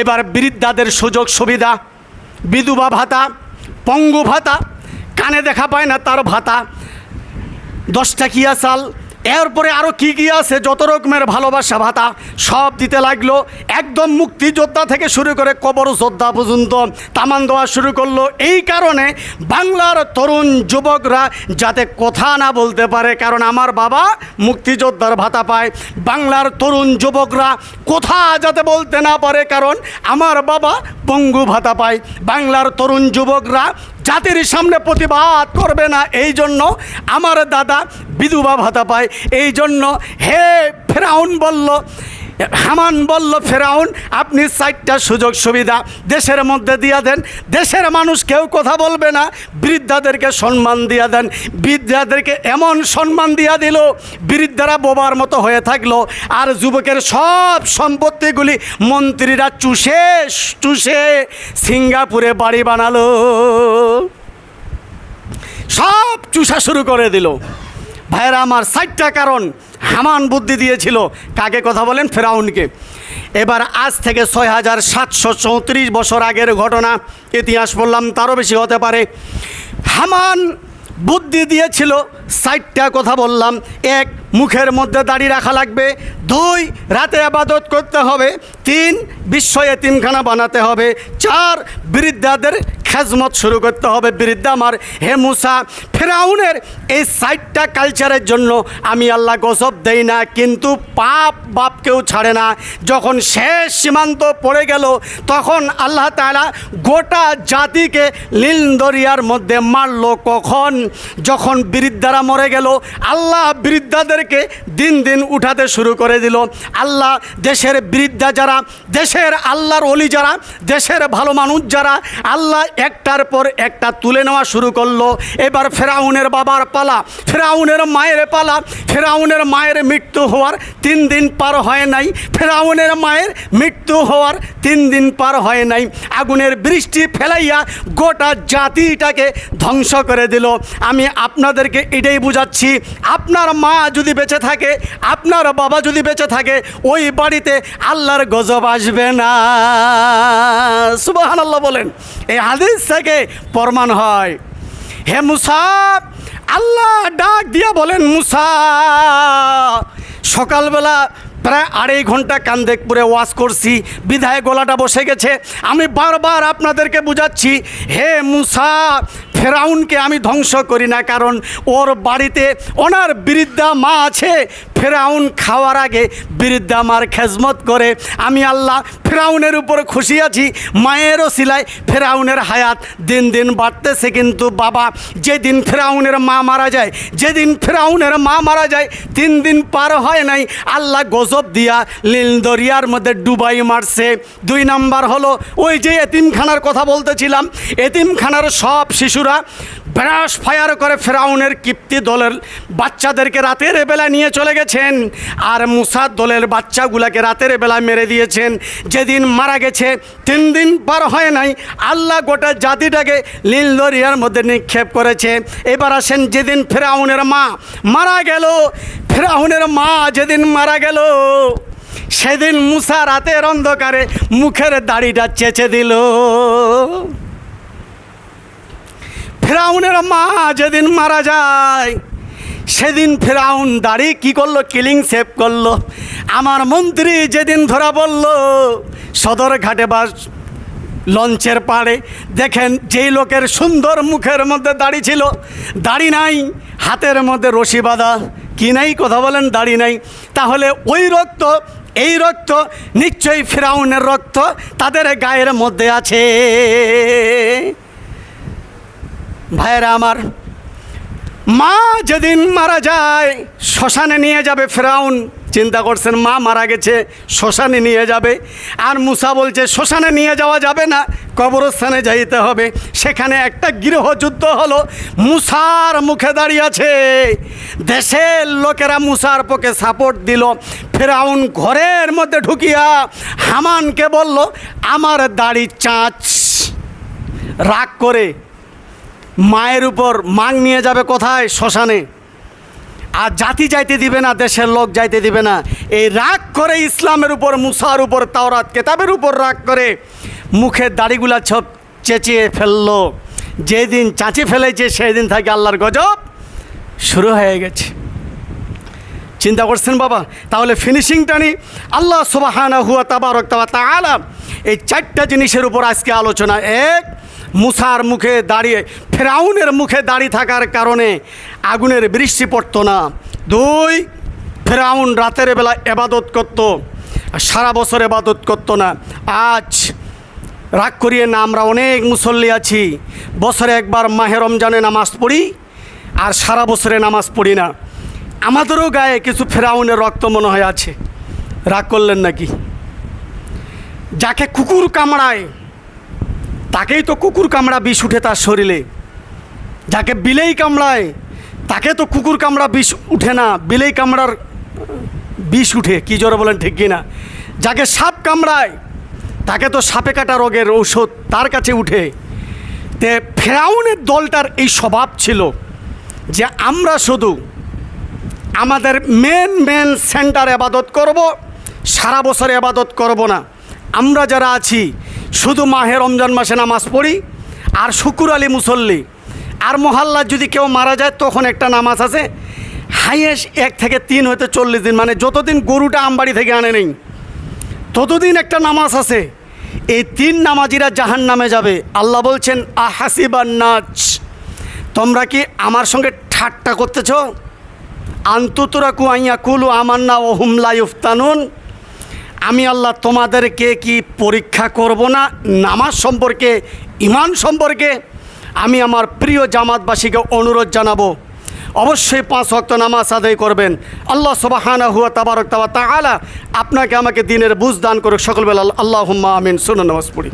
এবার বৃদ্ধাদের সুযোগ সুবিধা। বিধবা ভাতা, পঙ্গু ভাতা, কানে দেখা পায় না তার ভাতা। দশটা কিয়া চাল এরপরে আরও কি কি আছে? যত রকমের ভালোবাসা ভাতা সব দিতে লাগল। একদম মুক্তিযোদ্ধা থেকে শুরু করে কবর যোদ্ধা পর্যন্ত তামান দেওয়া শুরু করল। এই কারণে বাংলার তরুণ যুবকরা যাতে কথা না বলতে পারে, কারণ আমার বাবা মুক্তিযোদ্ধার ভাতা পায়। বাংলার তরুণ যুবকরা কথা যাতে বলতে না পারে, কারণ আমার বাবা পঙ্গু ভাতা পায়। বাংলার তরুণ যুবকরা জাতির সামনে প্রতিবাদ করবে না, এই জন্য আমার দাদা বিধবা ভাতা পায়। এই জন্য হে ফেরাউন বলল, হামান বলল, ফেরাউন, আপনি চারটা সুযোগ সুবিধা দেশের মধ্যে দিয়া দেন। দেশের মানুষ কেউ কথা বলবে না। বৃদ্ধাদেরকে সম্মান দিয়া দেন। বৃদ্ধাদেরকে এমন সম্মান দিয়া দিল, বৃদ্ধারা বোবার মতো হয়ে থাকল। আর যুবকের সব সম্পত্তিগুলি মন্ত্রীরা চুষে চুষে সিঙ্গাপুরে বাড়ি বানালো। চুষা শুরু করে দিল। ভাইয়েরা, আমার ষাটটা কারণ হামান বুদ্ধি দিয়েছিল। কাকে কথা বলেন? ফেরাউনকে। এবার আজ থেকে ছয় হাজার সাতশো চৌত্রিশ বছর আগের ঘটনা, ইতিহাস বললাম, তারও বেশি হতে পারে। হামান বুদ্ধি দিয়েছিল সাইটটা কথা বললাম, এক মুখের মধ্যে দাড়ি রাখা লাগবে। দুই, রাতে আবাদত করতে হবে। তিন বিশ্ব এতিমখানা বানাতে হবে। চার, বৃদ্ধাদের খেজমত শুরু করতে হবে। বৃদ্ধা আমার, হে মুসা, ফেরাউনের এই সাইটটা কালচারের জন্য আমি আল্লাহ গজব দেই না, কিন্তু পাপ বাপকেও ছাড়ে না। যখন শেষ সীমান্ত পড়ে গেল, তখন আল্লাহ তাআলা গোটা জাতিকে নীল দরিয়ার মধ্যে মারলো কখন? যখন বৃদ্ধারা মরে গেল, আল্লাহ বৃদ্ধাদেরকে দিন দিন উঠাতে শুরু করে দিল। আল্লাহ দেশের বৃদ্ধা যারা, দেশের আল্লাহর অলি যারা, দেশের ভালো মানুষ যারা, আল্লাহ একটার পর একটা তুলে নেওয়া শুরু করল। এবার ফেরাউনের বাবার পালা, ফেরাউনের মায়ের পালা, ফেরাউনের মায়ের মৃত্যু হওয়ার তিন দিন পার হয় নাই। ফেরাউনের মায়ের মৃত্যু হওয়ার তিন দিন পার হয় নাই। আগুনের বৃষ্টি ফেলাইয়া গোটা জাতিটাকে ধ্বংস করে দিল। আমি আপনাদেরকে এটাই বুঝাচ্ছি, আপনার মা যদি বেঁচে থাকে, আপনার বাবা যদি বেঁচে থাকে, ওই বাড়িতে আল্লাহর গজব আসবে না। সুবাহান আল্লাহ বলেন। এই হাদিস থেকে প্রমাণ হয়। হে মুসা, আল্লাহ ডাক দিয়া বলেন, মুসা, সকালবেলা প্রায় আড়াই ঘণ্টা কান্দেকপুরে ওয়াশ করছি, বিধায় গলাটা বসে গেছে। আমি বারবার আপনাদেরকে বুঝাচ্ছি, হে মুসা, ফেরাউনকে আমি ধ্বংস করি না, কারণ ওর বাড়িতে ওনার বৃদ্ধা মা আছে ফেরাউন খাওয়ার আগে বৃদ্ধা মার খেজমত করে, আমি আল্লাহ ফেরাউনের উপরে খুশি আছি মায়েরও সিলাই ফেরাউনের হায়াত দিন দিন বাড়তেছে কিন্তু বাবা, যেদিন ফেরাউনের মা মারা যায়, যেদিন ফেরাউনের মা মারা যায়, তিন দিন পার হয় নাই, আল্লাহ গজব দিয়া নীল দরিয়ার মধ্যে ডুবাই মারছে। দুই নাম্বার হলো, ওই যে এতিমখানার কথা বলতেছিলাম, এতিমখানার সব শিশুরা ব্রাশ ফায়ার করে ফেরাউনের কিপ্তি দলের বাচ্চাদেরকে রাতের বেলা নিয়ে চলে গেছেন। আর মুসাদ দলের বাচ্চাগুলাকে রাতের বেলা মেরে দিয়েছেন। যেদিন মারা গেছে, তিন দিন পার হয় নাই। আল্লাহ গোটা জাতিটাকে নীল দরিয়ার মধ্যে নিক্ষেপ করেছে। এবার আসেন যেদিন ফেরাউনের মা মারা গেল। ফেরাউনের মা যেদিন মারা গেল, সেদিন মুসা রাতের অন্ধকারে মুখের দাড়িটা চেঁচে দিল। ফেরাউনের মা যেদিন মারা যায়, সেদিন ফেরাউন দাড়ি কি করল? কিলিং সেভ করল। আমার মন্ত্রী যেদিন ধরা বলল সদর ঘাটে বা লঞ্চের পাড়ে, দেখেন যেই লোকের সুন্দর মুখের মধ্যে দাড়ি ছিল, দাড়ি নাই, হাতের মধ্যে রশি বাঁধা, কি নাই? কথা বলেন, দাড়ি নাই। তাহলে ওই রক্ত, এই রক্ত, নিশ্চয়ই ফেরাউনের রক্ত তাদের গায়ের মধ্যে আছে। ভাইয়েরা আমার, মা যেদিন মারা যায়, শ্মশানে নিয়ে যাবে ফেরাউন। চিন্তা করছেন, মা মারা গেছে, শ্মশানে নিয়ে যাবে। আর মুসা বলছে, শ্মশানে নিয়ে যাওয়া যাবে না, কবরস্থানে যাইতে হবে। সেখানে একটা গৃহযুদ্ধ হলো, মুসার মুখে দাঁড়িয়ে আছে। দেশের লোকেরা মুসার পক্ষে সাপোর্ট দিল। ফেরাউন ঘরের মধ্যে ঢুকিয়া হামানকে বলল, আমার দাড়ি চাঁচ। রাগ করে মায়ের উপর মাং নিয়ে যাবে কোথায়? শ্মশানে। আর জাতি যাইতে দিবে না, দেশের লোক যাইতে দিবে না। এই রাগ করে ইসলামের উপর, মুসার উপর, তাওরাত কেতাবের উপর রাগ করে মুখের দাড়িগুলা সব চেঁচিয়ে ফেলল। যেদিন চাঁচে ফেলেছে সেই দিন থেকে আল্লাহর গজব শুরু হয়ে গেছে। চিন্তা করছেন বাবা? তাহলে ফিনিশিং টানি আল্লাহ সুবাহানা হুয়া তাবারক তাবা তাআলা এই চারটা জিনিসের উপর আজকে আলোচনা এক মুসার মুখে দাঁড়িয়ে, ফেরাউনের মুখে দাঁড়িয়ে থাকার কারণে আগুনের বৃষ্টি পড়তো না। দুই, ফেরাউন রাতের বেলা এবাদত করত, সারা বছর এবাদত করতো না। আজ, রাগ করিয়ে না, আমরা অনেক মুসল্লি আছি। বছরে একবার মাহে রমজানে নামাজ পড়ি, আর সারা বছরে নামাজ পড়ি না। আমাদেরও গায়ে কিছু ফেরাউনের রক্ত মনে হয় আছে। রাগ করলেন নাকি? যাকে কুকুর কামড়ায় তাকেই তো কুকুর কামড়া বিষ উঠে তার শরীরে। যাকে বিলেই কামড়ায়, তাকে তো কুকুর কামড়া বিষ উঠে না, বিলেই কামড়ার বিষ উঠে, কী জোরে বলেন ঠিক কিনা? যাকে সাপ কামড়ায়, তাকে তো সাপে কাটা রোগের ঔষধ তার কাছে উঠে। তে ফেরাউনের দলটার এই স্বভাব ছিল যে আমরা শুধু আমাদের মেন মেন সেন্টার আবাদত করব, সারা বছর আবাদত করব না। আমরা যারা আছি শুধু মাহে রমজান মাসে নামাজ পড়ি, আর শুকুর আলী মুসল্লি। আর মহল্লার যদি কেউ মারা যায়, তখন একটা নামাজ আছে। হাইয়েস্ট এক থেকে তিন হতে চল্লিশ দিন মানে যতদিন গরুটা আমবাড়ি থেকে আনে নেই, ততদিন একটা নামাজ আছে। এই তিন নামাজিরা জাহান নামে যাবে। আল্লাহ বলছেন আহাসিবার নাচ তোমরা কি আমার সঙ্গে ঠাট্টা করতেছ? আন্ততরা কুয়াইয়া কুলু আমান্না ও হুমলা ইফতানুন। আমি আল্লাহ তোমাদেরকে কি পরীক্ষা করব না? নামাজ সম্পর্কে ইমান সম্পর্কে আমি আমার প্রিয় জামাতবাসীকে অনুরোধ জানাব। অবশ্যই পাঁচ ভক্ত নামাজ আদায় করবেন। আল্লাহ সবাহানা হুয়া তাবারক তাবা তাআলা আপনাকে আমাকে দিনের বুঝ দান করুক। সকলবেলা আল্লাহ আল্লাহ আমিন। শুনুন নামাজ পড়ি।